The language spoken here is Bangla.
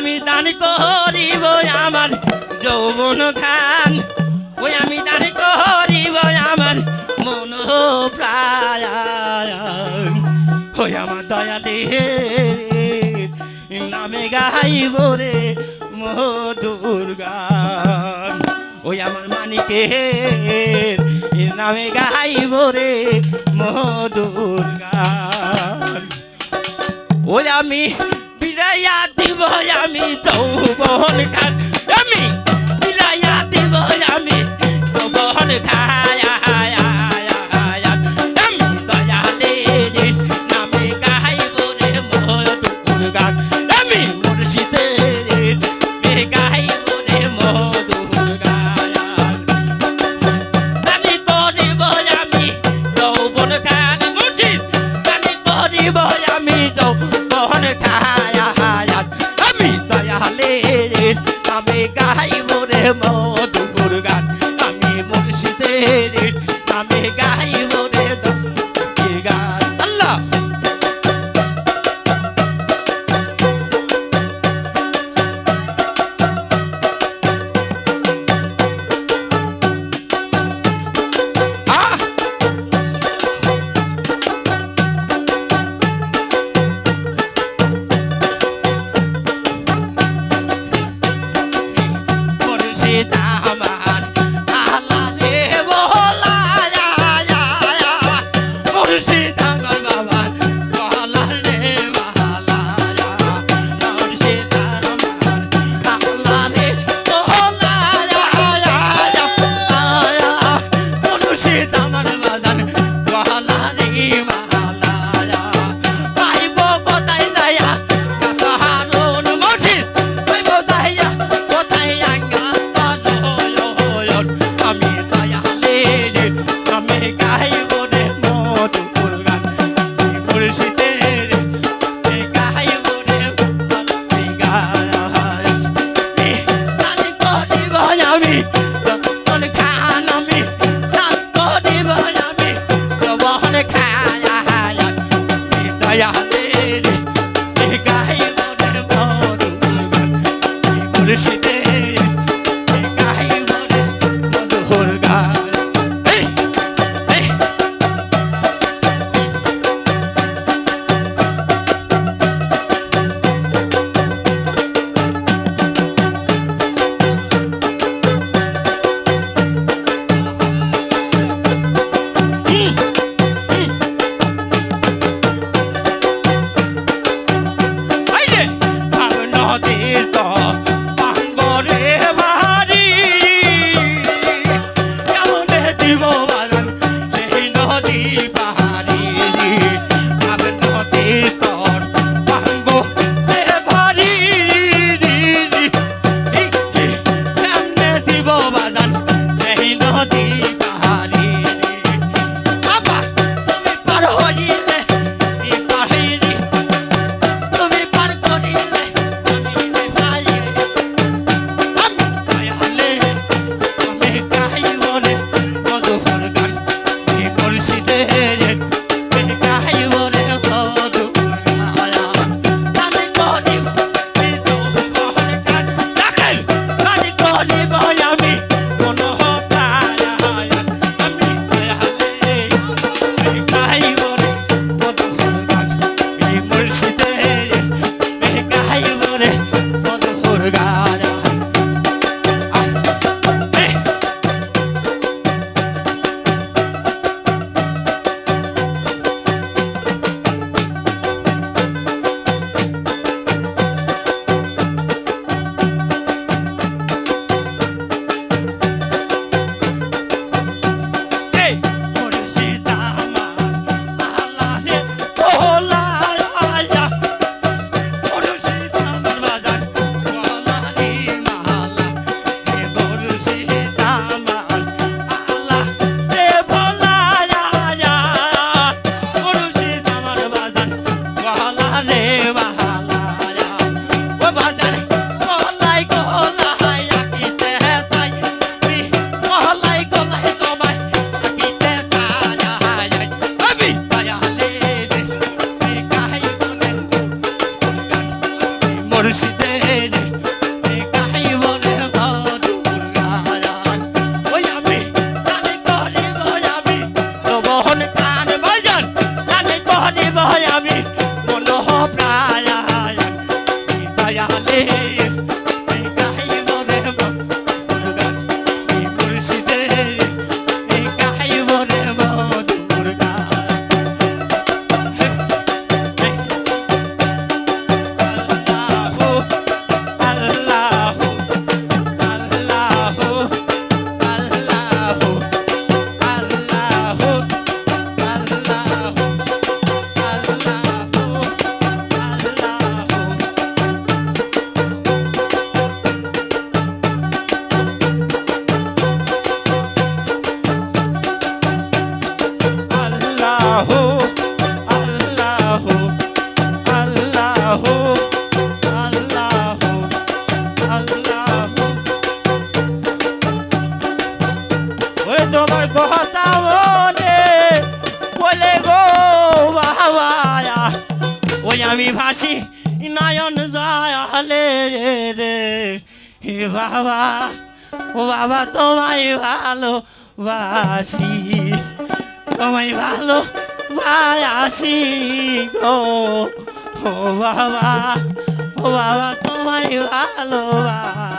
আমি দান করিব আমার যৌবন খান। ওই আমি দান করিব আমার মন প্রায়। ওই আমার দয়ালে নামে গাইব রে মধুর গান। ওই আমার মানিকে নামে গাইব রে মধুর ওই আমি যৌবন খান। আমি বিলাইয়া দিব আমি যৌবন খান আমি গাইব তোমার কথা মনে, বলে গো বাবা, ওই আমি ভাসি নয়ন জয়ালে রে। হে বাবা, ও বাবা, তোমায় ভালো বাসি তোমায় ভালো বাসি গো। ও বাবা ও বাবা তোমায় ভালোবাসি।